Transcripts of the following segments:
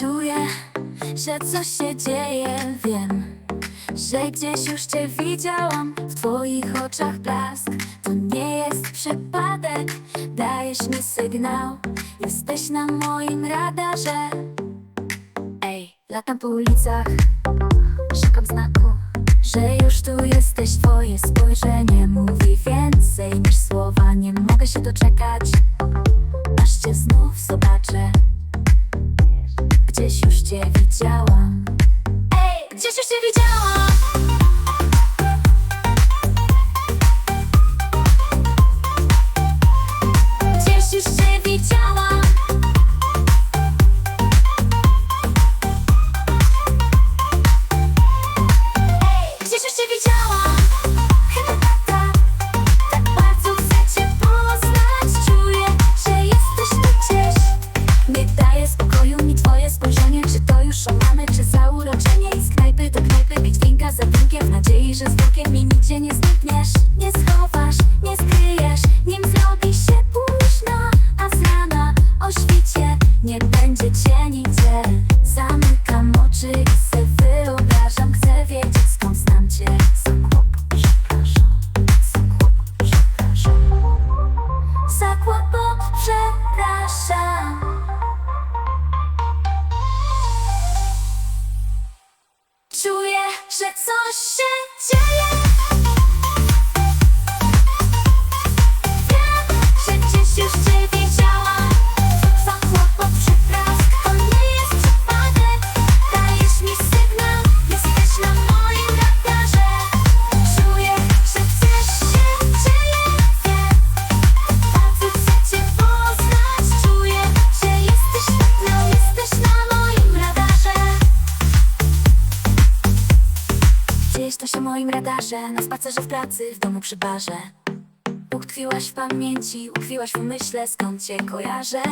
Czuję, że coś się dzieje, wiem Że gdzieś już cię widziałam. W twoich oczach blask. To nie jest przypadek. Dajesz mi sygnał. Jesteś na moim radarze. Ej, latam po ulicach. Szukam znaku Że już tu jesteś. Twoje spojrzenie mówi więcej cię widziałam. Ej, gdzieś już cię widziałam że z drukiem mi nigdzie nie znikniesz. Nie schowasz, nie skryjesz Nim zrobi się późno. A z rana o świcie Nie będzie cię nigdzie. Zamykam oczy i se wyobrażam Chcę wiedzieć skąd znam cię. Za kłopot, przepraszam. Za kłopot, przepraszam. Przepraszam że coś się dzieje Gdzieś to się moim radarze Na spacerze w pracy, w domu przy barze. Utkwiłaś w pamięci, utkwiłaś w umyśle Skąd cię kojarzę?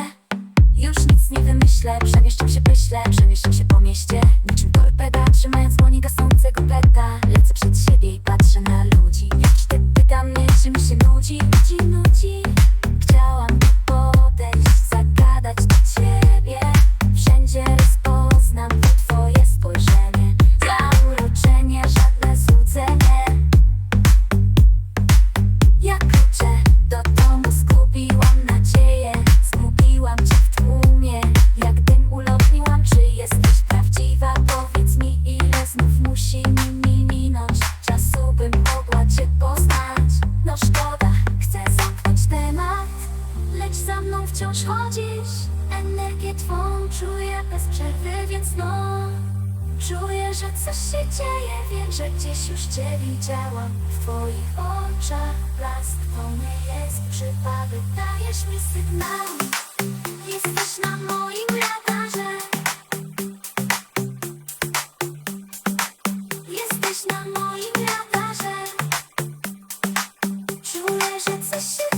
Już nic nie wymyślę Przemieszczam się, myślę, przemieszczam się po mieście. Niczym torpeda, trzymając dłoni gasnącego peta Lecę przed siebie że coś się dzieje. Wiem, że gdzieś już Cię widziałam. W Twoich oczach blask To nie jest przypadek. Dajesz mi sygnał. Jesteś na moim radarze. Jesteś na moim radarze. Czuję, że coś się